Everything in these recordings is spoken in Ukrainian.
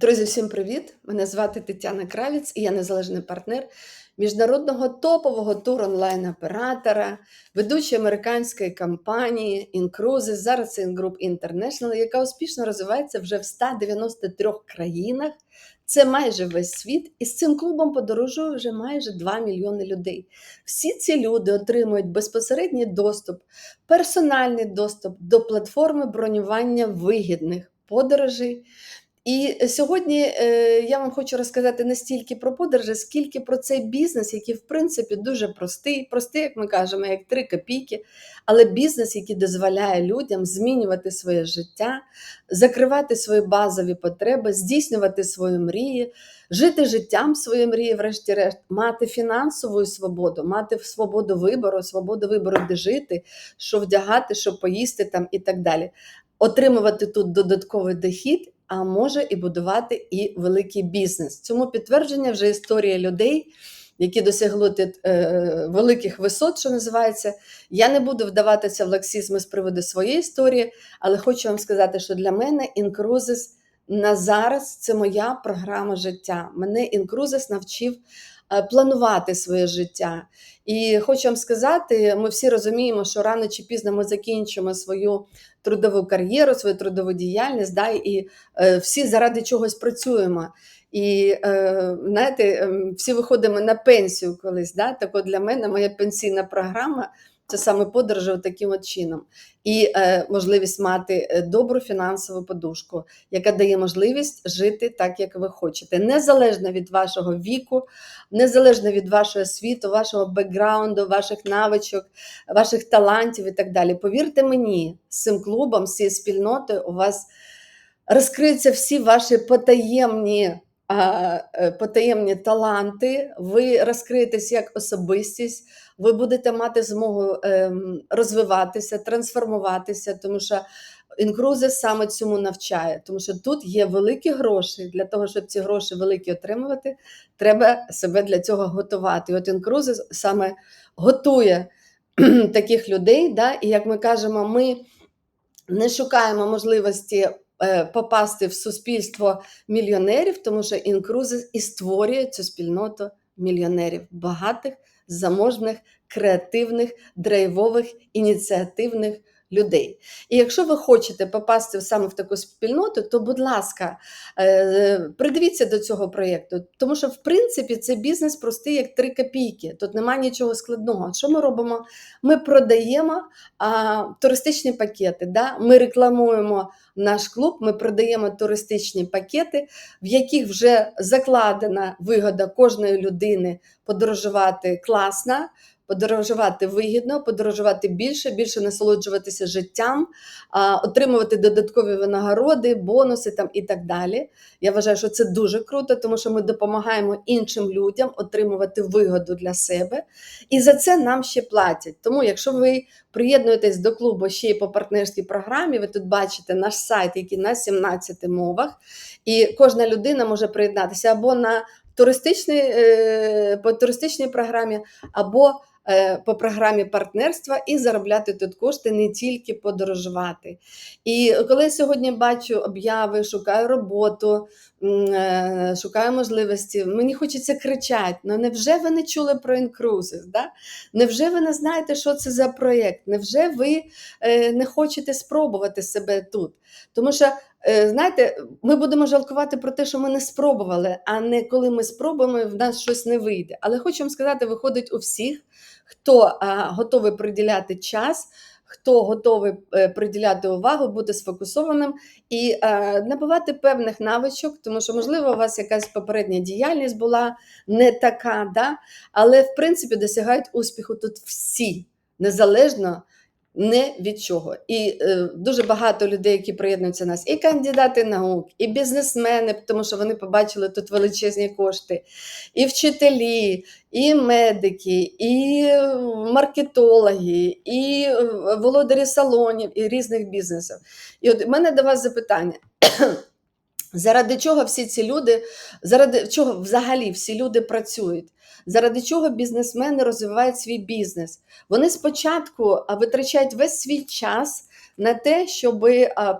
Друзі, всім привіт! Мене звати Тетяна Кравіць і я незалежний партнер міжнародного топового тур онлайн-оператора, ведучої американської компанії Incruises, зараз це Ingroup International, яка успішно розвивається вже в 193 країнах. Це майже весь світ, і з цим клубом подорожує вже майже 2 мільйони людей. Всі ці люди отримують безпосередній доступ, персональний доступ до платформи бронювання вигідних подорожей. І сьогодні е, я вам хочу розказати не стільки про подорожі, скільки про цей бізнес, який в принципі дуже простий, простий, як ми кажемо, як три копійки, але бізнес, який дозволяє людям змінювати своє життя, закривати свої базові потреби, здійснювати свої мрії, жити життям своєї мрії, врешті-решт, мати фінансову свободу, мати свободу вибору, свободу вибору, де жити, що вдягати, що поїсти там і так далі. Отримувати тут додатковий дохід а може і будувати і великий бізнес. Цьому підтвердження вже історія людей, які досягли е, великих висот, що називається. Я не буду вдаватися в лаксізми з приводу своєї історії, але хочу вам сказати, що для мене інкрузис на зараз це моя програма життя. Мене інкрузис навчив. Е, планувати своє життя. І хочу вам сказати, ми всі розуміємо, що рано чи пізно ми закінчимо свою трудову кар'єру, свою трудову діяльність, да, і е, всі заради чогось працюємо. І е, знаєте, ем, всі виходимо на пенсію колись. Да? Так от для мене моя пенсійна програма це саме подорожі таким от чином. І е, можливість мати е, добру фінансову подушку, яка дає можливість жити так, як ви хочете, незалежно від вашого віку, незалежно від вашого світу, вашого бекграунду, ваших навичок, ваших талантів і так далі. Повірте мені, з цим клубом, з цією спільнотою у вас розкриються всі ваші потаємні. Е, потаємні таланти, ви розкриєтесь як особистість, ви будете мати змогу ем, розвиватися, трансформуватися, тому що інкрузи саме цьому навчає, тому що тут є великі гроші. Для того, щоб ці гроші великі отримувати, треба себе для цього готувати. І от інкрузи саме готує таких людей. Да? І як ми кажемо, ми не шукаємо можливості. Е, попасти в суспільство мільйонерів, тому що інкрузи і створює цю спільноту мільйонерів, багатих, заможних, креативних, драйвових, ініціативних людей. І якщо ви хочете попасти саме в таку спільноту, то, будь ласка, е, придивіться до цього проєкту, тому що, в принципі, це бізнес простий, як три копійки. Тут немає нічого складного. Що ми робимо? Ми продаємо а, туристичні пакети. Да? Ми рекламуємо наш клуб, ми продаємо туристичні пакети, в яких вже закладена вигода кожної людини подорожувати класно подорожувати вигідно, подорожувати більше, більше насолоджуватися життям, отримувати додаткові винагороди, бонуси там і так далі. Я вважаю, що це дуже круто, тому що ми допомагаємо іншим людям отримувати вигоду для себе, і за це нам ще платять. Тому, якщо ви приєднуєтесь до клубу ще й по партнерській програмі, ви тут бачите наш сайт, який на 17 мовах, і кожна людина може приєднатися або на туристичній, е, по туристичній програмі, або по програмі партнерства і заробляти тут кошти, не тільки подорожувати. І коли я сьогодні бачу обяви, шукаю роботу, е, шукаю можливості, мені хочеться кричати: ну невже ви не чули про інкрузис? Да? Невже ви не знаєте, що це за проєкт? Невже ви е, не хочете спробувати себе тут? Тому що Знаєте, ми будемо жалкувати про те, що ми не спробували, а не коли ми спробуємо, в нас щось не вийде. Але хочу вам сказати, виходить у всіх, хто готовий приділяти час, хто готовий е, приділяти увагу, бути сфокусованим і набувати певних навичок, тому що, можливо, у вас якась попередня діяльність була не така, да? але в принципі досягають успіху тут всі незалежно не від чого. І е, дуже багато людей, які приєднуються нас, і кандидати наук, і бізнесмени, тому що вони побачили тут величезні кошти, і вчителі, і медики, і маркетологи, і володарі салонів, і різних бізнесів. І от у мене до вас запитання. Заради чого всі ці люди, заради чого взагалі всі люди працюють? Заради чого бізнесмени розвивають свій бізнес? Вони спочатку витрачають весь свій час на те, щоб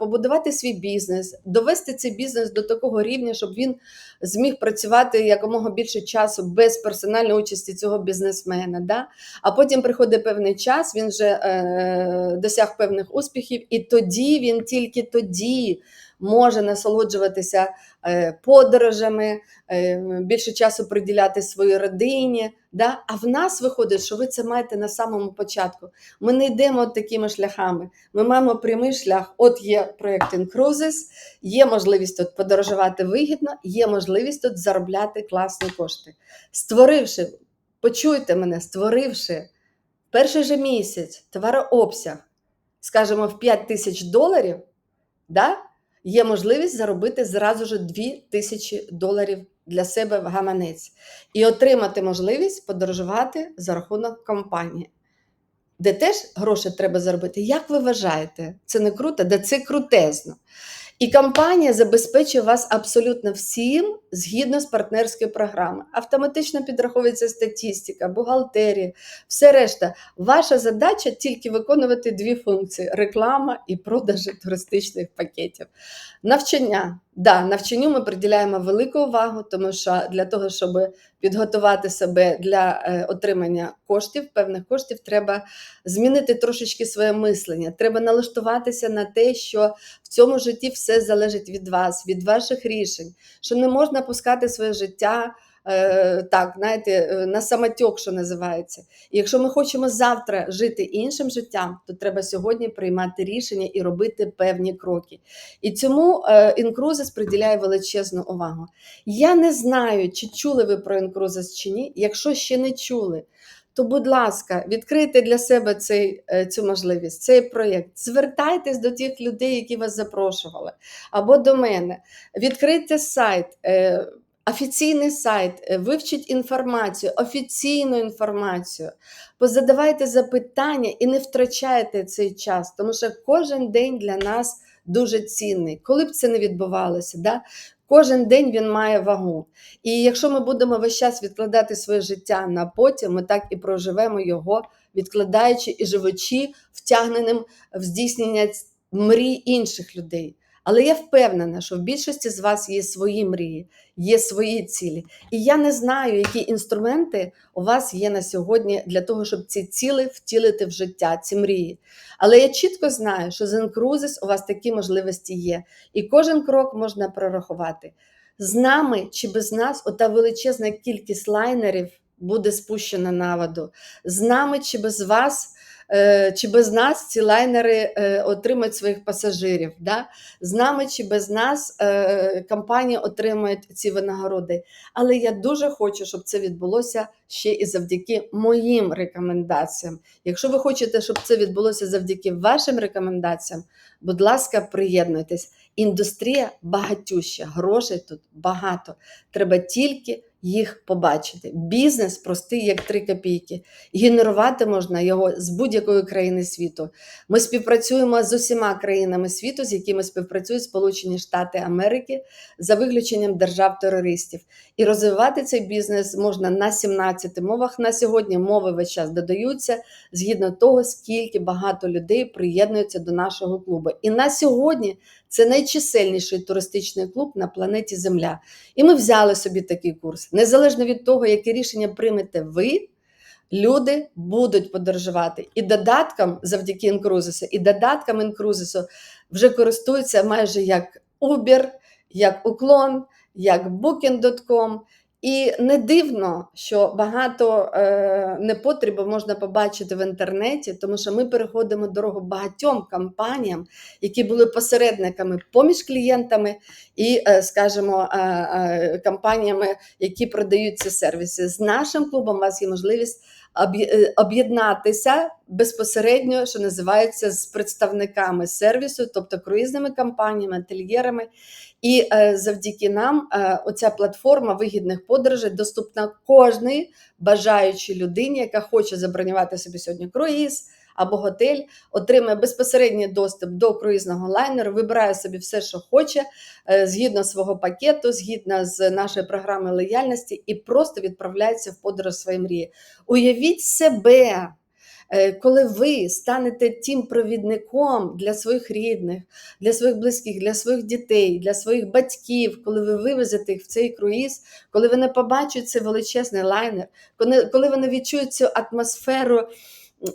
побудувати свій бізнес, довести цей бізнес до такого рівня, щоб він зміг працювати якомога більше часу без персональної участі цього бізнесмена. Да? А потім приходить певний час, він вже е, досяг певних успіхів, і тоді він тільки тоді може насолоджуватися е, подорожами, е, більше часу приділяти своїй родині. Да? А в нас виходить, що ви це маєте на самому початку. Ми не йдемо такими шляхами. Ми маємо прямий шлях. От є проєкт Incruises, є можливість тут подорожувати вигідно, є можливість тут заробляти класні кошти. Створивши, почуйте мене, створивши перший же місяць товарообсяг, скажімо, в 5 тисяч доларів, да? Є можливість заробити зразу ж 2000 доларів для себе в гаманець і отримати можливість подорожувати за рахунок компанії, де теж гроші треба заробити. Як ви вважаєте, це не круто, де це крутезно. І компанія забезпечує вас абсолютно всім згідно з партнерською програмою. Автоматично підраховується статистика, бухгалтерія, все решта. Ваша задача тільки виконувати дві функції: реклама і продажі туристичних пакетів. Навчання. Да, навчанню ми приділяємо велику увагу, тому що для того, щоб підготувати себе для е, отримання коштів, певних коштів, треба змінити трошечки своє мислення. Треба налаштуватися на те, що в цьому житті все залежить від вас, від ваших рішень, що не можна пускати своє життя. Е, так, знаєте, е, на самотьок, що називається. І якщо ми хочемо завтра жити іншим життям, то треба сьогодні приймати рішення і робити певні кроки. І цьому інкрузис приділяє величезну увагу. Я не знаю, чи чули ви про інкрузис чи ні. Якщо ще не чули, то, будь ласка, відкрийте для себе цей, е, цю можливість, цей проєкт. Звертайтесь до тих людей, які вас запрошували, або до мене. Відкрийте сайт. Офіційний сайт, е, вивчіть інформацію, офіційну інформацію, позадавайте запитання і не втрачайте цей час, тому що кожен день для нас дуже цінний. Коли б це не відбувалося, да? кожен день він має вагу. І якщо ми будемо весь час відкладати своє життя на потім, ми так і проживемо його, відкладаючи і живучи втягненим в здійснення мрій інших людей. Але я впевнена, що в більшості з вас є свої мрії, є свої цілі. І я не знаю, які інструменти у вас є на сьогодні для того, щоб ці цілі втілити в життя, ці мрії. Але я чітко знаю, що з Incruises у вас такі можливості є. І кожен крок можна прорахувати. З нами чи без нас ота величезна кількість лайнерів буде спущена на воду. З нами чи без вас. Е, чи без нас ці лайнери е, отримають своїх пасажирів. Да? З нами чи без нас е, компанії отримають ці винагороди. Але я дуже хочу, щоб це відбулося ще і завдяки моїм рекомендаціям. Якщо ви хочете, щоб це відбулося завдяки вашим рекомендаціям, будь ласка, приєднуйтесь. Індустрія багатюща, грошей тут багато. Треба тільки їх побачити. Бізнес простий, як три копійки. Генерувати можна його з будь-якої країни світу. Ми співпрацюємо з усіма країнами світу, з якими співпрацюють Сполучені Штати Америки за виключенням держав-терористів. І розвивати цей бізнес можна на 17 мовах. На сьогодні мови весь час додаються згідно того, скільки багато людей приєднуються до нашого клубу. І на сьогодні це найчисельніший туристичний клуб на планеті Земля. І ми взяли собі такий курс. Незалежно від того, яке рішення приймете ви, люди будуть подорожувати. І додатком завдяки інкрузису, і додатком інкрузису вже користуються майже як Uber, як Уклон, як Booking.com. І не дивно, що багато е, непотребів можна побачити в інтернеті, тому що ми переходимо дорогу багатьом компаніям, які були посередниками поміж клієнтами і, е, скажімо, е, е, компаніями, які продають ці сервіси. З нашим клубом у вас є можливість об'єднатися безпосередньо, що називається, з представниками сервісу, тобто круїзними компаніями, ательєрами. І е, завдяки нам е, оця платформа вигідних подорожей доступна кожній бажаючій людині, яка хоче забронювати собі сьогодні круїз або готель, отримає безпосередній доступ до круїзного лайнеру, вибирає собі все, що хоче, е, згідно свого пакету, згідно з нашої програми лояльності, і просто відправляється в подорож своєї мрії. Уявіть себе. Е, Коли ви станете тим провідником для своїх рідних, для своїх близьких, для своїх дітей, для своїх батьків, коли ви вивезете їх в цей круїз, коли вони побачать цей величезний лайнер, коли, вони відчують цю атмосферу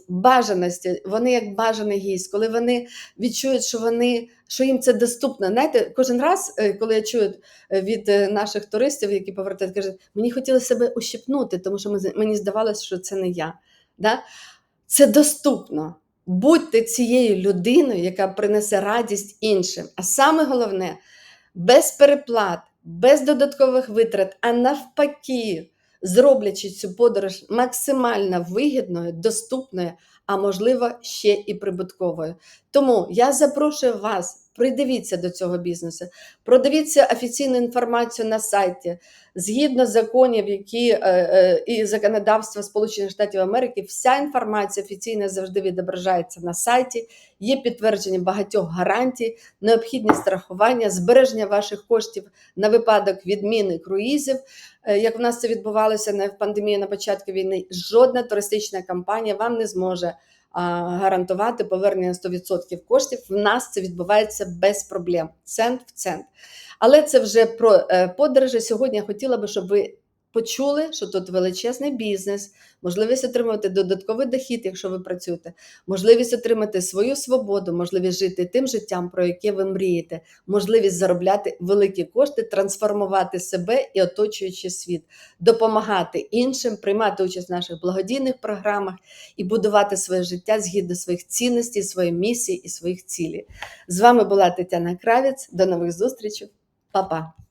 бажаності, вони як бажаний гість, коли вони відчують, що вони. Що їм це доступно. Знаєте, кожен раз, е, коли я чую е, від е, наших туристів, які повертають, кажуть, мені хотілося себе ущипнути, тому що мені здавалося, що це не я. Да? Це доступно. Будьте цією людиною, яка принесе радість іншим. А саме головне, без переплат, без додаткових витрат, а навпаки, зроблячи цю подорож максимально вигідною, доступною, а можливо, ще і прибутковою. Тому я запрошую вас. Придивіться до цього бізнесу, продивіться офіційну інформацію на сайті. Згідно законів, які е, е, і законодавства Сполучених Штатів Америки, вся інформація офіційно завжди відображається на сайті. Є підтвердження багатьох гарантій, необхідні страхування, збереження ваших коштів на випадок відміни круїзів. Е, Як в нас це відбувалося на пандемії на початку війни, жодна туристична компанія вам не зможе гарантувати повернення 100% коштів. В нас це відбувається без проблем, цент в цент. Але це вже про е, подорожі. Сьогодні я хотіла би, щоб ви почули, що тут величезний бізнес, можливість отримати додатковий дохід, якщо ви працюєте, можливість отримати свою свободу, можливість жити тим життям, про яке ви мрієте, можливість заробляти великі кошти, трансформувати себе і оточуючий світ, допомагати іншим, приймати участь в наших благодійних програмах і будувати своє життя згідно своїх цінностей, своєї місії і своїх цілей. З вами була Тетяна Кравець. До нових зустрічей. Па-па!